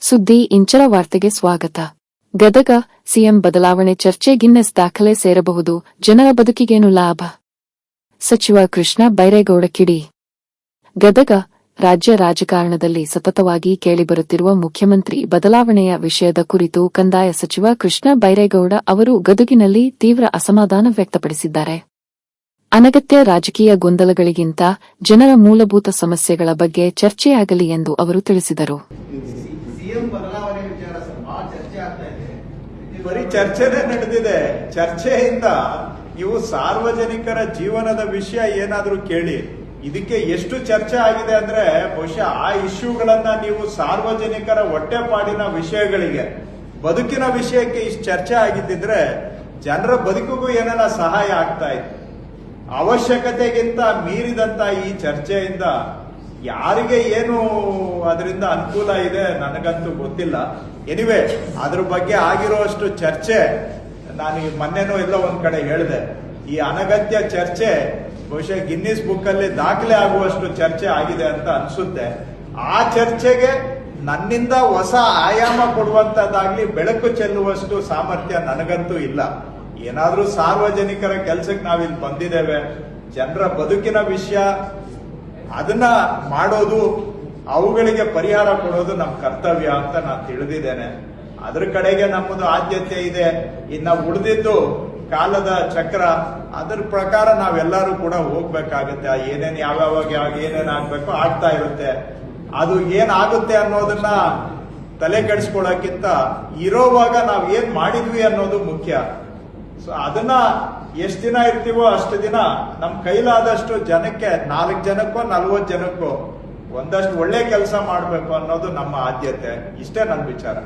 ಸುದ್ದಿ ಇಂಚರ ವಾರ್ತೆಗೆ ಸ್ವಾಗತ. ಗದಗ, ಸಿಎಂ ಬದಲಾವಣೆ ಚರ್ಚೆ ಗಿನ್ನೆಸ್ ದಾಖಲೆ ಸೇರಬಹುದು. ಜನರ ಬದುಕಿಗೇನು ಲಾಭ? ಸಚಿವ ಕೃಷ್ಣ ಬೈರೇಗೌಡ ಕಿಡಿ. ಗದಗ, ರಾಜ್ಯ ರಾಜಕಾರಣದಲ್ಲಿ ಸತತವಾಗಿ ಕೇಳಿಬರುತ್ತಿರುವ ಮುಖ್ಯಮಂತ್ರಿ ಬದಲಾವಣೆಯ ವಿಷಯದ ಕುರಿತು ಕಂದಾಯ ಸಚಿವ ಕೃಷ್ಣ ಬೈರೇಗೌಡ ಅವರು ಗದುಗಿನಲ್ಲಿ ತೀವ್ರ ಅಸಮಾಧಾನ ವ್ಯಕ್ತಪಡಿಸಿದ್ದಾರೆ. ಅನಗತ್ಯ ರಾಜಕೀಯ ಗೊಂದಲಗಳಿಗಿಂತ ಜನರ ಮೂಲಭೂತ ಸಮಸ್ಯೆಗಳ ಬಗ್ಗೆ ಚರ್ಚೆಯಾಗಲಿ ಎಂದು ಅವರು ತಿಳಿಸಿದರು. ಸಿಎಂ ಬದಲಾವಣೆ ವಿಚಾರ ಸರ್ ಬಹಳ ಚರ್ಚೆ ಆಗ್ತಾ ಇದೆ. ಬರೀ ಚರ್ಚೆನೇ ನಡೆದಿದೆ. ಚರ್ಚೆಯಿಂದ ನೀವು ಸಾರ್ವಜನಿಕರ ಜೀವನದ ವಿಷಯ ಏನಾದರೂ ಕೇಳಿ ಇದಕ್ಕೆ ಎಷ್ಟು ಚರ್ಚೆ ಆಗಿದೆ ಅಂದ್ರೆ ಬಹುಶಃ ಆ ಇಶ್ಯೂಗಳನ್ನ ನೀವು ಸಾರ್ವಜನಿಕರ ಹೊಟ್ಟೆಪಾಡಿನ ವಿಷಯಗಳಿಗೆ ಬದುಕಿನ ವಿಷಯಕ್ಕೆ ಇಷ್ಟು ಚರ್ಚೆ ಆಗಿದ್ದಿದ್ರೆ ಜನರ ಬದುಕಿಗೂ ಏನೆಲ್ಲ ಸಹಾಯ ಆಗ್ತಾ ಇತ್ತು. ಅವಶ್ಯಕತೆಗಿಂತ ಮೀರಿದಂತ ಈ ಚರ್ಚೆಯಿಂದ ಯಾರಿಗೆ ಏನು ಅದರಿಂದ ಅನುಕೂಲ ಇದೆ ನನಗಂತೂ ಗೊತ್ತಿಲ್ಲ. ಎನಿವೆ ಅದ್ರ ಬಗ್ಗೆ ಆಗಿರೋಷ್ಟು ಚರ್ಚೆ, ನಾನು ಈ ಮೊನ್ನೆನೂ ಎಲ್ಲ ಒಂದ್ ಕಡೆ ಹೇಳಿದೆ. ಈ ಅನಗತ್ಯ ಚರ್ಚೆ, ಬಹುಶಃ ಗಿನ್ನಿಸ್ ಬುಕ್ ಅಲ್ಲಿ ದಾಖಲೆ ಆಗುವಷ್ಟು ಚರ್ಚೆ ಆಗಿದೆ ಅಂತ ಅನ್ಸುತ್ತೆ. ಆ ಚರ್ಚೆಗೆ ನನ್ನಿಂದ ಹೊಸ ಆಯಾಮ ಕೊಡುವಂತದ್ದಾಗ್ಲಿ ಬೆಳಕು ಚೆಲ್ಲುವಷ್ಟು ಸಾಮರ್ಥ್ಯ ನನಗಂತೂ ಇಲ್ಲ. ಏನಾದ್ರೂ ಸಾರ್ವಜನಿಕರ ಕೆಲ್ಸಕ್ಕೆ ನಾವಿಲ್ಲಿ ಬಂದಿದ್ದೇವೆ. ಜನರ ಬದುಕಿನ ವಿಷಯ ಅದನ್ನ ಮಾಡೋದು, ಅವುಗಳಿಗೆ ಪರಿಹಾರ ಕೊಡೋದು ನಮ್ಮ ಕರ್ತವ್ಯ ಅಂತ ನಾನು ತಿಳಿದಿದ್ದೇನೆ. ಅದ್ರ ಕಡೆಗೆ ನಮ್ಮದು ಆದ್ಯತೆ ಇದೆ. ಇನ್ನ ಉಳಿದಿದ್ದು ಕಾಲದ ಚಕ್ರ. ಅದ್ರ ಪ್ರಕಾರ ನಾವೆಲ್ಲರೂ ಕೂಡ ಹೋಗ್ಬೇಕಾಗತ್ತೆ. ಏನೇನ್ ಯಾವ್ಯಾವಾಗ ಯಾವ ಏನೇನ್ ಆಗ್ಬೇಕು ಆಗ್ತಾ ಇರುತ್ತೆ. ಅದು ಏನಾಗುತ್ತೆ ಅನ್ನೋದನ್ನ ತಲೆ ಕೆಡಿಸ್ಕೊಳ್ಳೋಕ್ಕಿಂತ ಇರೋವಾಗ ನಾವ್ ಏನ್ ಮಾಡಿದ್ವಿ ಅನ್ನೋದು ಮುಖ್ಯ. ಸೊ ಅದನ್ನ ಎಷ್ಟು ದಿನ ಇರ್ತೀವೋ ಅಷ್ಟು ದಿನ ನಮ್ ಕೈಲಾದಷ್ಟು ಜನಕ್ಕೆ, ನಾಲ್ಕು ಜನಕ್ಕೋ ನಲ್ವತ್ತು ಜನಕ್ಕೋ ಒಂದಷ್ಟು ಒಳ್ಳೆ ಕೆಲಸ ಮಾಡಬೇಕು ಅನ್ನೋದು ನಮ್ಮ ಆದ್ಯತೆ. ಇಷ್ಟೇ ನನ್ನ ವಿಚಾರ.